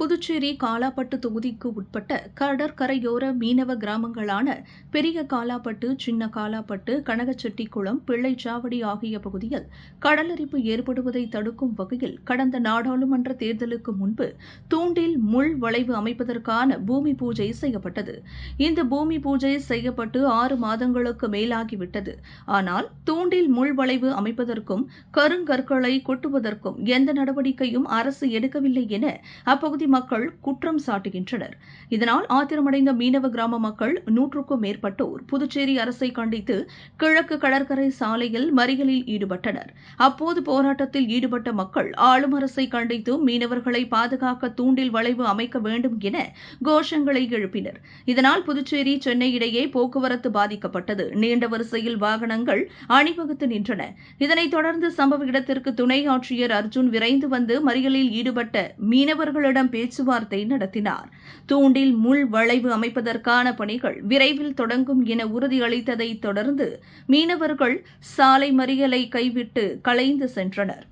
புதுச்சேரி காலாப்பட்டு தொகுதிக்கு உட்பட்ட கடற்கரையோர மீனவ கிராமங்களான பெரிய காலாப்பட்டு சின்ன காலாப்பட்டு கனகச்செட்டிக்குளம் பிள்ளைச்சாவடி ஆகிய பகுதியில் கடலரிப்பு ஏற்படுவதை தடுக்கும் வகையில் கடந்த நாடாளுமன்ற தேர்தலுக்கு முன்பு தூண்டில் முள் வளைவு அமைப்பதற்கான பூமி பூஜை செய்யப்பட்டது. இந்த பூமி பூஜை செய்யப்பட்டு ஆறு மாதங்களுக்கு மேலாகிவிட்டது. ஆனால் தூண்டில் முள் வளைவு அமைப்பதற்கும் கருங்கற்களை கொட்டுவதற்கும் எந்த நடவடிக்கையும் அரசு எடுக்கவில்லை என அப்பகுதி மக்கள் குற்றம் சாட்டுகின்றனர். இதனால் ஆத்திரமடைந்த மீனவ கிராம மக்கள் நூற்றுக்கும் மேற்பட்டோர் புதுச்சேரி அரசை கண்டித்து கிழக்கு கடற்கரை சாலையில் மறியலில் ஈடுபட்டனர். அப்போது போராட்டத்தில் ஈடுபட்ட மக்கள் ஆளும் அரசை கண்டித்து மீனவர்களை பாதுகாக்க தூண்டில் வளைவு அமைக்க வேண்டும் என கோஷங்களை எழுப்பினர். இதனால் புதுச்சேரி சென்னை இடையே போக்குவரத்து பாதிக்கப்பட்டது. நீண்ட வரிசையில் வாகனங்கள் அணிவகுத்து நின்றன. இதனைத் தொடர்ந்து சம்பவ இடத்திற்கு துணை ஆட்சியர் அர்ஜுன் விரைந்து வந்து மறியலில் ஈடுபட்ட மீனவர்களிடம் பேச்சுவார்த்தை நடத்தினார். தூண்டில் முள் வளைவு அமைப்பதற்கான பணிகள் விரைவில் தொடங்கும் என உறுதியளித்ததைத் தொடர்ந்து மீனவர்கள் சாலை மறியலை கைவிட்டு கலைந்து சென்றனர்.